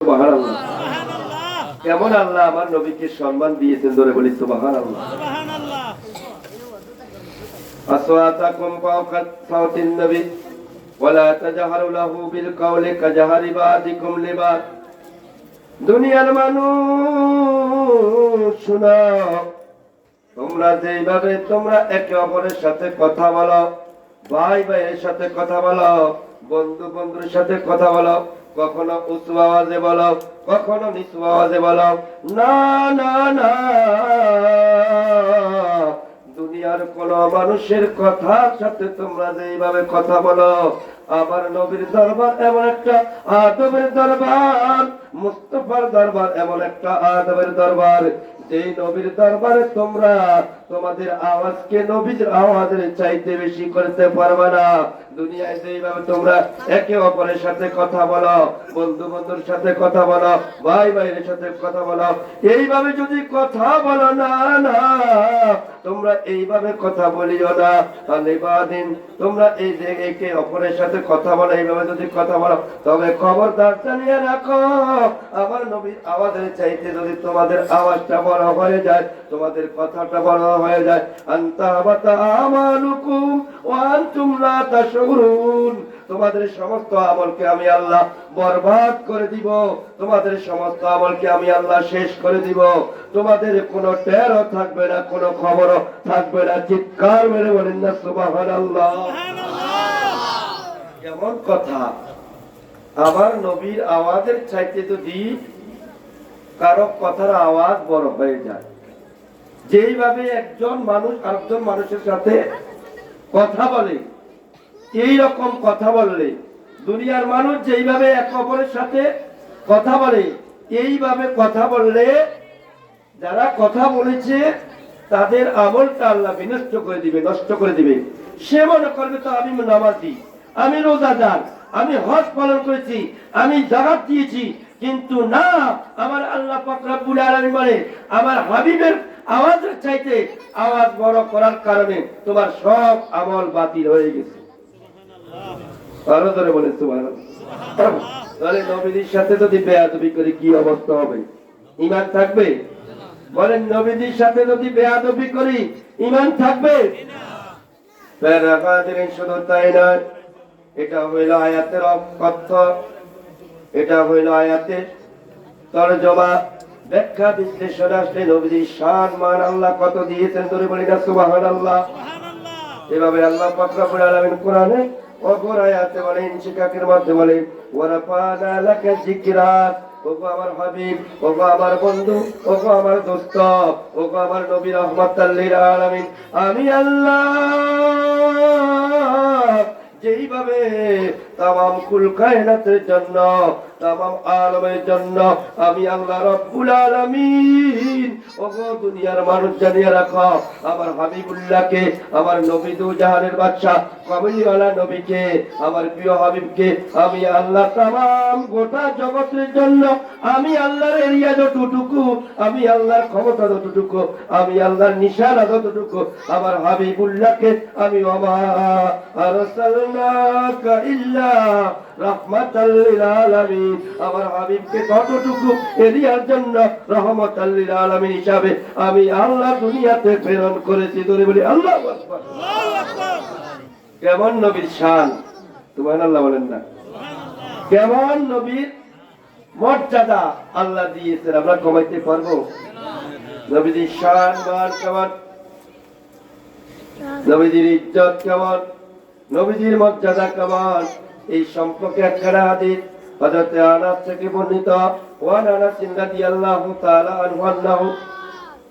সুবহানাল্লাহ কেমন আল্লাহ আমার নবীকে সম্মান দিয়েছেন ধরে বলি সুবহানাল্লাহ أصواتكم فوق صوت النبي ولا تجهروا له بالقول كجهر بعضكم لبعض দুনিয়ার মানুষ শোনাও তোমরা যেইভাবে তোমরা একে অপরের সাথে কথা বলো ভাই ভাইয়ের সাথে কথা বলো বন্ধু বন্ধুর সাথে কথা বলো কখনো উঁচু আওয়াজে বলো, কখনো নিচু আওয়াজে বলো, না না না। দুনিয়ার কোন মানুষের কথা সাথে তোমরা যেভাবে কথা বলো আমার নবীর দরবার এমন একটা আদবের দরবার, মুস্তফার দরবার এমন একটা আদবের দরবার। যেই নবীর দরবারে তোমরা তোমাদের আওয়াজকে নবীর আওয়াজের চাইতে বেশি করতে পারবে না। দুনিয়ায় যেইভাবে তোমরা একে অপরের সাথে কথা বলো বন্ধু বন্ধুর সাথে কথা বলো ভাই ভাইয়ের সাথে কথা বলো, এইভাবে যদি কথা বলো, না না, তোমরা এইভাবে কথা বলিও না। তাহলে তোমরা এই যে একে অপরের সাথে কথা বলো, এইভাবে যদি কথা বলো, তবে খবরদার জানিয়ে রাখো। আমার নবীর আওয়াজের চাইতে যদি তোমাদের আওয়াজটা বড় হয়ে যায়, তোমাদের কথাটা বড় হয়ে যায়, আন্তা বাতা আমালুকুম ওয়া আনতুম লা তোমাদের সমস্ত আমলকে আমি আল্লাহ বরবাদ করে দিব। তোমাদের সমস্ত আমলকে আমি আল্লাহ শেষ করে দিব। তোমাদের কোনো টেরও থাকবে না, কোনো খবরও থাকবে না। চিৎকার মেরে বলেন না, সুবহানাল্লাহ। কেমন কথা। আমার নবীর আওয়াজের চাইতে যদি কারও কথার আওয়াজ বড় হয়ে যায়, যেইভাবে একজন মানুষ আরেকজন মানুষের সাথে কথা বলে এই রকম কথা বললে, দুনিয়ার মানুষ যেইভাবে এক অপরের সাথে কথা বলে, এইভাবে কথা বললে, যারা কথা বলেছে, তাদের আমলটা আল্লাহ বিনষ্ট করে দিবে, নষ্ট করে দিবে। সে মনে করবে, তো আমি নামাজি। আমি রোজাদার আমি হজ পালন করেছি আমি জাগাত দিয়েছি কিন্তু না আমার আল্লাহ রব্বুল বলে আমার হাবিবের আওয়াজের চাইতে আওয়াজ বড় করার কারণে তোমার সব আমল বাতিল হয়ে গেছে। আরও ধরে বলেন তাহলে নবীদের সাথে যদি বেয়াদবি করে কি অবস্থা হবে? ইমান থাকবে? বলেন নবীদের সাথে যদি বেয়াদবি করি ইমান থাকবে? প্যারাকাদিন শুধু তাই নয় এটা হইল আয়াতের অর্থ। এটা হইল আয়াতের তরজমা। ব্যাখ্যা বিশ্লেষণ আসলে নবীজির শান মান আল্লাহ কত দিয়েছেন ধরে বলি না সুবাহান আল্লাহ এভাবে আল্লাহ পাক রব্বুল আলামিন কোরআনে অপর আয়াতে বলেন শিকাকের মধ্যে বলেন ওয়ারাফানা লাকা যিকরাত ওগো আমার হাবিব ওগো আমার বন্ধু ওগো আমার দোস্ত ওগো আমার নবী রহমাতাল লিল আলামিন আমি আল্লাহ যেইভাবে তাম কুল কায়নাতের জন্য তামাম আলমের জন্য আমি আল্লাহ রব্বুল আলামিন। ওগো দুনিয়ার মানুষ জানিয়ে রাখো, আমার হাবিবুল্লাহকে, আমার নবী দু জাহানের বাদশা কমলিওয়ালা নবীকে, আমার প্রিয় হাবিবকে আমি আল্লাহ তামাম গোটা জগতের জন্য আমি আল্লাহর এরিয়া যতটুকু, আমি আল্লাহর ক্ষমতা যতটুকু, আমি আল্লাহর নিশানা যতটুকু, আমার হাবিবুল্লাহকে আমি অমা আরসালনাকা ইল্লা রাহমাতাল লিল আলামিন। আমার হাবিবকে কতটুকু এরিয়ার জন্য রহমতাল লিল আলামিন হিসাবে আমি আল্লাহ দুনিয়াতে প্রেরণ করেছি ধরে বলি, আল্লাহু কেমন নবীর শান? সুবহানাল্লাহ বলেন না। কেমন নবীর মর্যাদা আল্লাহ দিয়েছেন, আমরা কমাইতে পারব? নবীজির শান মান কেমন? নবীজির ইজ্জত কেমন? নবীজির মর্যাদা কেমন? এই সম্পর্কে একখানা হাদিস হযরত আনাস থেকে বর্ণিত ওয়ান আনাস রাদিয়াল্লাহু তাআলা আনহু আন্নাহু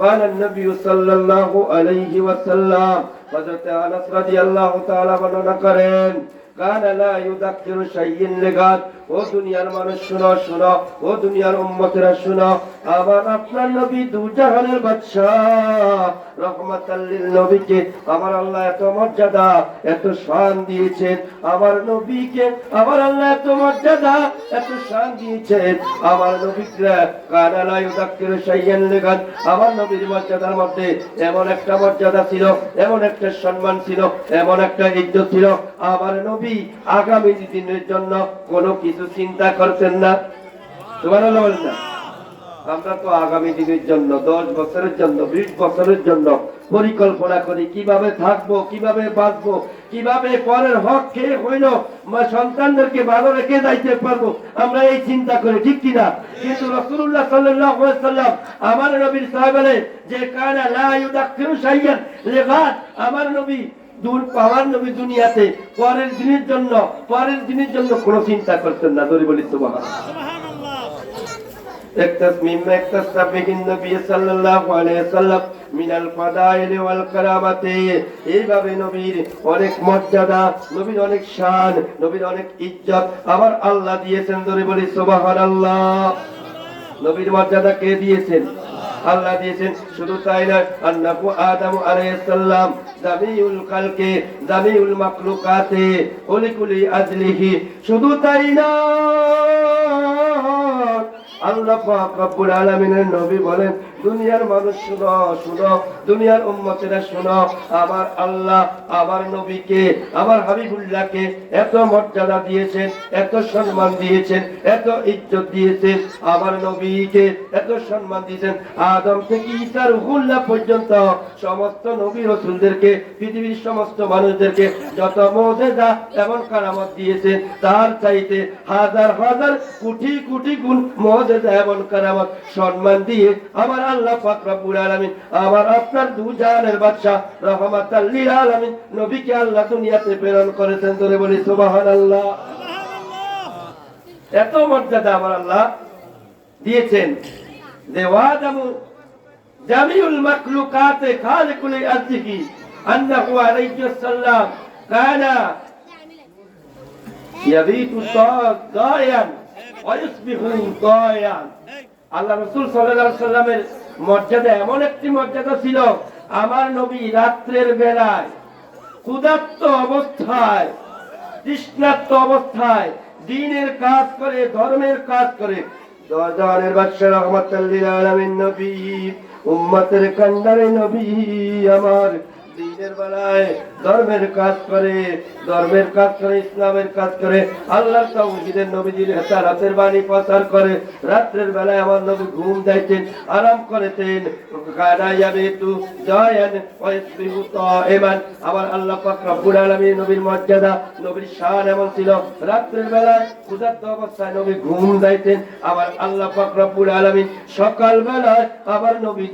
قال النبي صلى الله عليه وسلم হযরত আনাস রাদিয়াল্লাহু তাআলা বর্ণনা করেন কান লা ইউযাক্কিরু শাইইন লিগাত ও দুনিয়ার মানুষ শুনো শুনো। ও দুনিয়ার উম্মতেরা শুনো। আমার আপনার নবী দুজাহানের বাদশাহ। রহমাতাল লিল নবীকে আমার আল্লাহ এত মর্যাদা, এত শান দিয়েছেন। আমার নবীকে আমার আল্লাহ এত মর্যাদা, এত শান দিয়েছেন। আমার নবীকে কানা লা ইউযাক্কিরু শাইইন লিগাত আমার নবীর মর্যাদার মধ্যে এমন একটা মর্যাদা ছিল, এমন একটা সম্মান ছিল, এমন একটা ইজ্জত ছিল। আমার নবী আগামী দিনের জন্য কোনো কিছু চিন্তা করতেন না। বলেন না। আমরা তো আগামী দিনের জন্য, দশ বছরের জন্য, বিশ বছরের জন্য পরিকল্পনা করি, কীভাবে থাকব, কীভাবে বাঁচবো, কীভাবে পরের হক খেয়ে হইল সন্তানদেরকে ভালো রেখে যাইতে পারব, আমরা এই চিন্তা করি, ঠিক কিনা? কিন্তু রসুল্লাহ সাল্লাম আমার নবীর সাহাবালে যে কানা লা ইউদাক্কিরু শাইয়ান লিগাত আমার নবী দূর পাওয়ার নবী দুনিয়াতে পরের দিনের জন্য পরের দিনের জন্য কোনো চিন্তা করতেন না দরি বলি সুবহানাল্লাহ اكتس مما اكتسب به النبي صلى الله عليه وسلم من الفضائل والكرامات এইভাবে নবীর অনেক মর্যাদা নবীর অনেক শান নবীর অনেক ইজ্জত আবার আল্লাহ দিয়েছেন ধরে বলি সুবহানাল্লাহ নবীর মর্যাদা কে দিয়েছেন আল্লাহ দিয়েছেন শুধু তাই নয় আন্নাহু আদম আলাইহিস সালাম জামিউল কালকে জামিউল মাকলুকাতে কুলি আজলিহি শুধু তাই না আল্লাহ রব্বুল আলামিনের নবী বলেন দুনিয়ার মানুষ শুনো শুনো। দুনিয়ার উম্মতেরা শুনো। আমার আল্লাহ, আমার নবীকে, আমার হাবিবুল্লাহকে এত মর্যাদা দিয়েছেন, এত সম্মান দিয়েছেন, এত ইজ্জত দিয়েছেন। আমার নবীকে এত সম্মান দিয়েছেন। আদম থেকে ঈসার রুহুল্লাহ পর্যন্ত সমস্ত নবী রসুলদেরকে, পৃথিবীর সমস্ত মানুষদেরকে যত মজেদা এবং কারামত দিয়েছেন, তার চাইতে হাজার হাজার কোটি কোটি গুণ মজেদা এবং কারামত সম্মান দিয়ে আমার আল্লাহ পাক রব্বুল আলামিন আমার আপনার বাদশা রহমাতাল লিল আলামিন নবীকে আল্লাহ দুনিয়াতে প্রেরণ করেছেন ধরে বলি সুবহানাল্লাহ। এত মর্যাদা আমার আল্লাহ দিয়েছেন। যে ওয়াদামু জামিউল মাখলুকাতে খালিকুল আন্নাহু আলাইহি কানা ইয়াবিতু দায়ান ওয়া ইসবিহু দায়ান। আল্লাহ রাসূল সাল্লাল্লাহু আলাইহি সাল্লামের মর্যাদা, এমন একটি মর্যাদা ছিল আমার নবী রাত্রের বেলায় ক্ষুধার্ত অবস্থায়, তৃষ্ণার্ত অবস্থায় দিনের কাজ করে, ধর্মের কাজ করে। নবী, উম্মতের কান্ডারে আমার দিনের বেলায় ধর্মের কাজ করে, ধর্মের কাজ করে, ইসলামের কাজ করে আল্লাহ তাওহীদের নবীজির হেতারাতের বাণী প্রচার করে, রাত্রের বেলায় আমার নবী ঘুম যাইতেন আরাম তাইমান আমার আল্লাহ পাক রব্বুল নবীর মর্যাদা, নবীর এমন ছিল। রাত্রের বেলায় ক্ষুধার্ত অবস্থায় নবী ঘুম আবার আল্লাহ সকাল বেলায় আবার নবী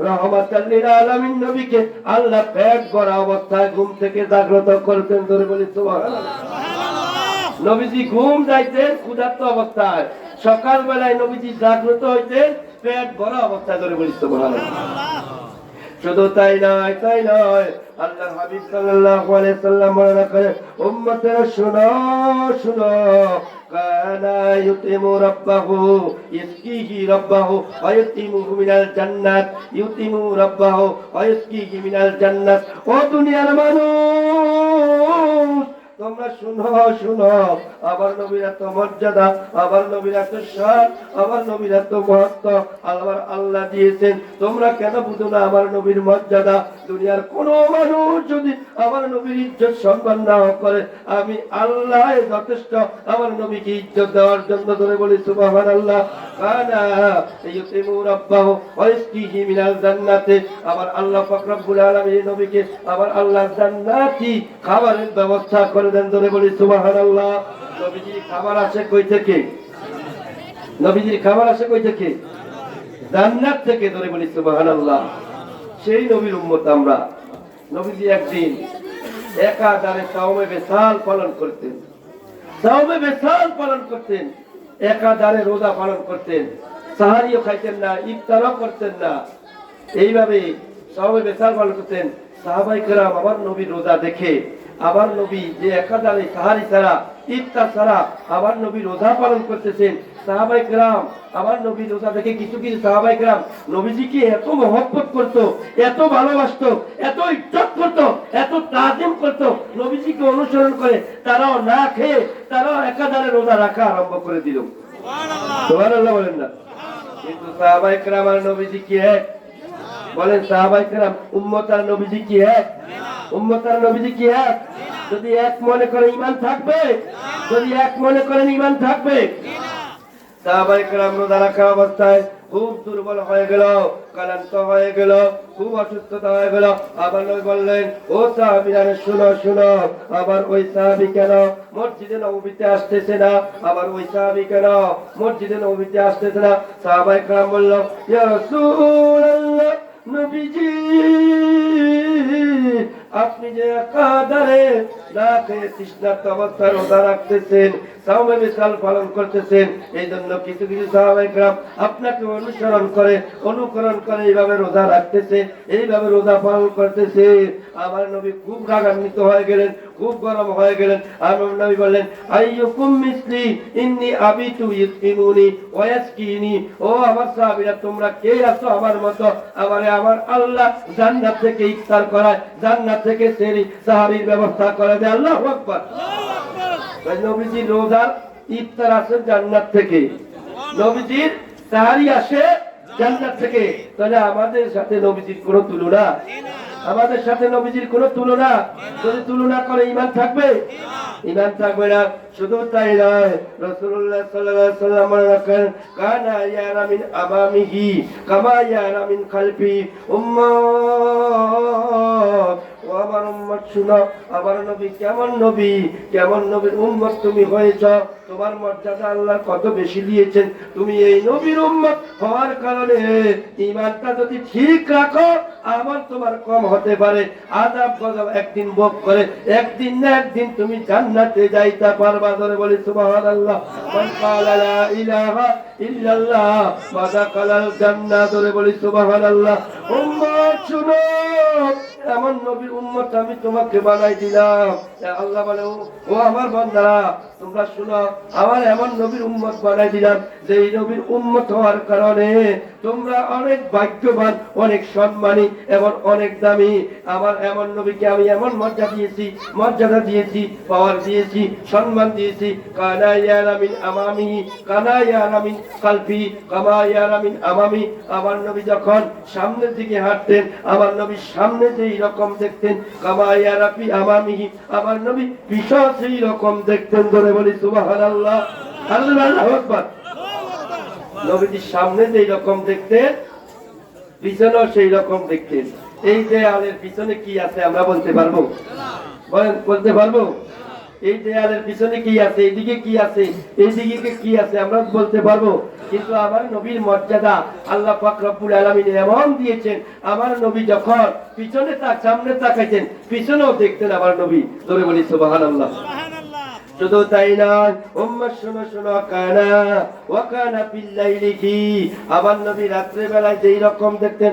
রহমাতাল লিল আলামিন নবীকে আল্লাহ পেট করা অবস্থায় ঘুম থেকে জাগ্রত করতেন ধরে বলি তোমার নবীজি ঘুম যাইতেন ক্ষুধার্ত অবস্থায়। সকাল বেলায় নবীজি জাগ্রত হইতেন পেট বড় অবস্থায় ধরে বলি সুবহানাল্লাহ। শুধু তাই নয় তাই নয়। আল্লাহ হাবিব সাল্লাল্লাহু আলাইহি সাল্লাম বলেন উম্মতের শুনো শুনো। কানা ইউতিমু রাব্বাহু, ইসকিহি রাব্বাহু ওয়া ইউতিমুহু মিনাল জান্নাত, ইউতিমু রাব্বাহু ওয়া ইসকিহি মিনাল জান্নাত। ও দুনিয়ার মানুষ তোমরা শুনো শুনো। আবার নবীর এত মর্যাদা আবার নবীর এত সার আবার নবীর এত মহত্ব আবার আল্লাহ দিয়েছেন। তোমরা কেন বুঝো না আমার নবীর মর্যাদা? দুনিয়ার কোন মানুষ যদি আমার নবীর ইজ্জত সম্মান না করে, আমি আল্লাহ যথেষ্ট। আমার নবীকে ইজ্জত দেওয়ার জন্য ধরে বলি সুবাহান আল্লাহ আবার আল্লাহ পাক রব্বুল আলামিন নবীকে আবার আল্লাহ জান্নাতি খাবারের ব্যবস্থা করে দেন ধরে বলি সুবহানাল্লাহ। নবীজির খাবার আসে কই থেকে? নবীজির খাবার আসে কই থেকে? জান্নাত থেকে ধরে বলি সুবহানাল্লাহ। সেই নবীর উম্মত আমরা। নবীজি একদিন একা দাঁড়ে সাওমে বেসাল পালন করতেন। সাওমে বেসাল পালন করতেন। একা দাঁড়ে রোজা পালন করতেন, সাহারিও খাইতেন না, ইফতারও করতেন না। এইভাবে সবাই বেসার পালন করতেন। সাহাবাই কেরাম আবার নবীর রোজা দেখে আবার নবী যে একাধারে সাহারি ছাড়া ইফতার ছাড়া আবার নবী রোজা পালন করতেছেন। সাহাবাই কেরাম আবার নবী রোজা দেখে কিছু কিছু সাহাবাই কেরাম নবীজিকে এত মহব্বত করতো এত ভালোবাসতো এত ইজ্জত করতো এত তাজিম করতো নবীজিকে অনুসরণ করে তারাও না খেয়ে তারাও একাধারে রোজা রাখা আরম্ভ করে দিল। সুবহানাল্লাহ। বলেন না। কিন্তু সাহাবাই কেরাম আর নবীজি কি এক? বলেন সাহাবাই কেরাম উম্মত আর নবীজি কি এক? উম্মতার নবীজি কি এক? যদি এক মনে করেন ইমান থাকবে, যদি এক মনে করেন ইমান থাকবে অবস্থায় খুব দুর্বল হয়ে গেল, ক্লান্ত হয়ে গেল, খুব অসুস্থতা হয়ে গেল। আবার নবী বললেন, ও শুনো শুনো, আবার ওই সাহাবি কেন মসজিদে নবীতে আসতেছে না? আবার ওই সাহাবি কেন মসজিদে নবীতে আসতেছে না? সাহাবাই কালাম বলল নবীজি আপনি যে কাদারে না খেয়ে তৃষ্ণার্ত অবস্থায় রোজা রাখতেছেন সাহাবে মিশাল পালন করতেছেন এই জন্য কিছু কিছু স্বাভাবিক আপনাকে অনুসরণ করে, অনুকরণ করে এইভাবে রোজা রাখতেছে, এইভাবে রোজা পালন করতেছে। আমার নবী খুব রাগান্বিত হয়ে গেলেন। খুব গরম হয়ে গেলেন। আমার নবী বললেন মিসলি, ইন্নি আবিতু ও আমার সাহাবীরা, তোমরা কে আছো আমার আমারে আমার আল্লাহ জান্নাত থেকে ইফতার করায়, জান্নাত থেকে সেরি সাহারির ব্যবস্থা করে দেয়। আল্লাহু আকবার। তাই নবীজি রোজার ইফতার আসে জান্নাত থেকে। নবীজির আসে জান্নাত থেকে। তাহলে আমাদের সাথে নবীজির কোনো তুলনা? আমাদের সাথে নবীজির কোন তুলনা, যদি তুলনা করে ইমান থাকবে? ইমান থাকবে না, শুধু তাই নয় রসুল্লাহ রাখেন আবামিহি খালফি ও আমার উম্মত, শুনো, আমার নবী কেমন নবী? কেমন নবীর উম্মত তুমি হয়েছ? তোমার মর্যাদা আল্লাহ কত বেশি দিয়েছেন? তুমি এই নবীর উম্মত হওয়ার কারণে ইমানটা যদি ঠিক রাখো আমার তোমার কম হতে পারে। আজাব গজব একদিন ভোগ করে, একদিন না একদিন তুমি জান্নাতে যাইতে পারবা। ধরে বলি, সুবহানাল্লাহ। মান ক্বালা লা ইলাহা ইল্লাল্লাহ, ওয়া দাখালাল জান্নাহ। ধরে বলি, সুবহানাল্লাহ। উম্মত, শুনো। নবীর উম্মত আমি তোমাকে বানাই দিলাম। আল্লাহ বলে, ও- আমার বান্দারা তোমরা শুনো, আমার এমন নবীর উম্মত বানাই দিলাম যে এই নবীর উম্মত হওয়ার কারণে তোমরা অনেক ভাগ্যবান, অনেক সম্মানী এবং অনেক দামি। আমার এমন নবীকে আমি এমন মর্যাদা দিয়েছি মর্যাদা দিয়েছি, পাওয়ার দিয়েছি, সম্মান দিয়েছি। কানা ইয়ারামিন আমামি, কানা ইয়ারামিন কালফি কামা ইয়ারামিন আমামি। আমার নবী যখন সামনের দিকে হাঁটতেন, আমার নবীর সামনে যে রকম দেখতেন। কামা ইয়ারাফি আমামিহি আমার নবী বিশাল সেই রকম দেখতেন ধরে বলি, সুবহানাল্লাহ। আল্লাহ আকবার। নবীজির সামনে যেই রকম দেখতেন, পিছনেও সেই রকম দেখতেন। এই দেয়ালের পিছনে কি আছে আমরা বলতে পারব? বলেন, বলতে পারব? এই দেয়ালের পিছনে কি আছে? এদিকে কি আছে? এইদিকে কি আছে? আমরা বলতে পারব। কিন্তু আমার নবীর মর্যাদা আল্লাহ পাক রব্বুল আলামিন এমন দিয়েছেন আমার নবী যখন পিছনে তাক সামনে তাকাইতেন পিছনেও দেখতেন আমার নবী। ধরে বলি সুবহানাল্লাহ। শুধু তাই নয় শোনো শোনো কানা ওয়াকানা বিল্লাইলি কি আমার নবী রাত্রে বেলায় যেই রকম দেখতেন